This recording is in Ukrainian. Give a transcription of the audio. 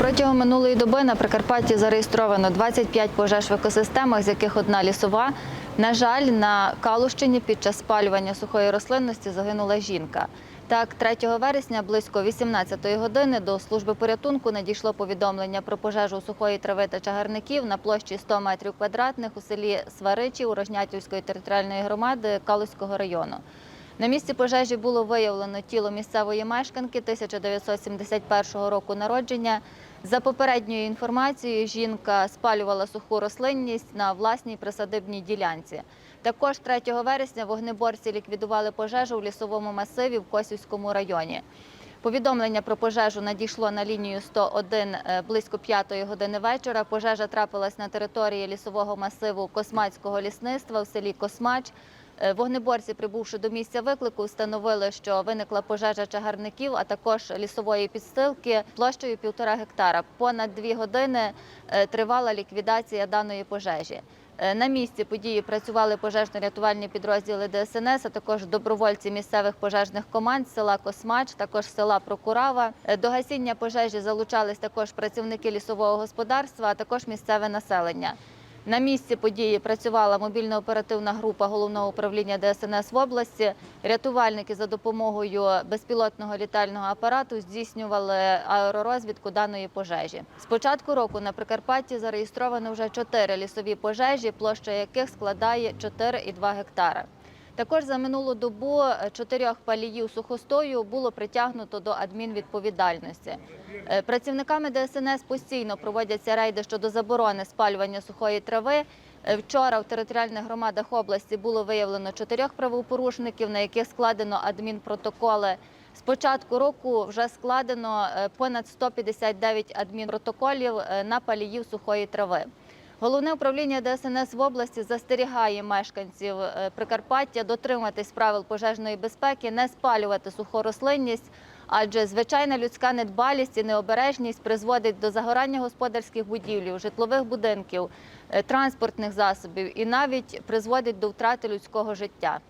Протягом минулої доби на Прикарпатті зареєстровано 25 пожеж в екосистемах, з яких одна лісова. На жаль, на Калущині під час спалювання сухої рослинності загинула жінка. Так, 3 вересня близько 18-ї години до служби порятунку надійшло повідомлення про пожежу сухої трави та чагарників на площі 100 метрів квадратних у селі Сваричі Урожнятівської територіальної громади Калузького району. На місці пожежі було виявлено тіло місцевої мешканки 1971 року народження. За попередньою інформацією, жінка спалювала суху рослинність на власній присадибній ділянці. Також 3 вересня вогнеборці ліквідували пожежу в лісовому масиві в Косівському районі. Повідомлення про пожежу надійшло на лінію 101 е, близько 5 години вечора. Пожежа трапилась на території лісового масиву Космацького лісництва в селі Космач. Е, Вогнеборці, прибувши до місця виклику, встановили, що виникла пожежа чагарників, а також лісової підстилки площею півтора гектара. Понад дві години е, тривала ліквідація даної пожежі. Е, На місці події працювали пожежно-рятувальні підрозділи ДСНС, а також добровольці місцевих пожежних команд села Космач, також села Прокурава. До гасіння пожежі залучались також працівники лісового господарства, а також місцеве населення. На місці події працювала мобільно-оперативна група головного управління ДСНС в області. Рятувальники за допомогою безпілотного літального апарату здійснювали аеророзвідку даної пожежі. З початку року на Прикарпатті зареєстровано вже чотири лісові пожежі, площа яких складає 4,2 гектара. Також за минулу добу е, чотирьох паліїв сухостою було притягнуто до адмінвідповідальності. Е, Працівниками ДСНС постійно проводяться рейди щодо заборони спалювання сухої трави. Е, Вчора в територіальних громадах області було виявлено чотирьох правопорушників, на яких складено адмінпротоколи. З початку року вже складено понад 159 адмінпротоколів на паліїв сухої трави. Головне управління ДСНС в області застерігає мешканців е, Прикарпаття дотриматись правил пожежної безпеки, не спалювати суху рослинність, адже звичайна людська недбалість і необережність призводить до загорання господарських будівлів, житлових будинків, е, транспортних засобів і навіть призводить до втрати людського життя.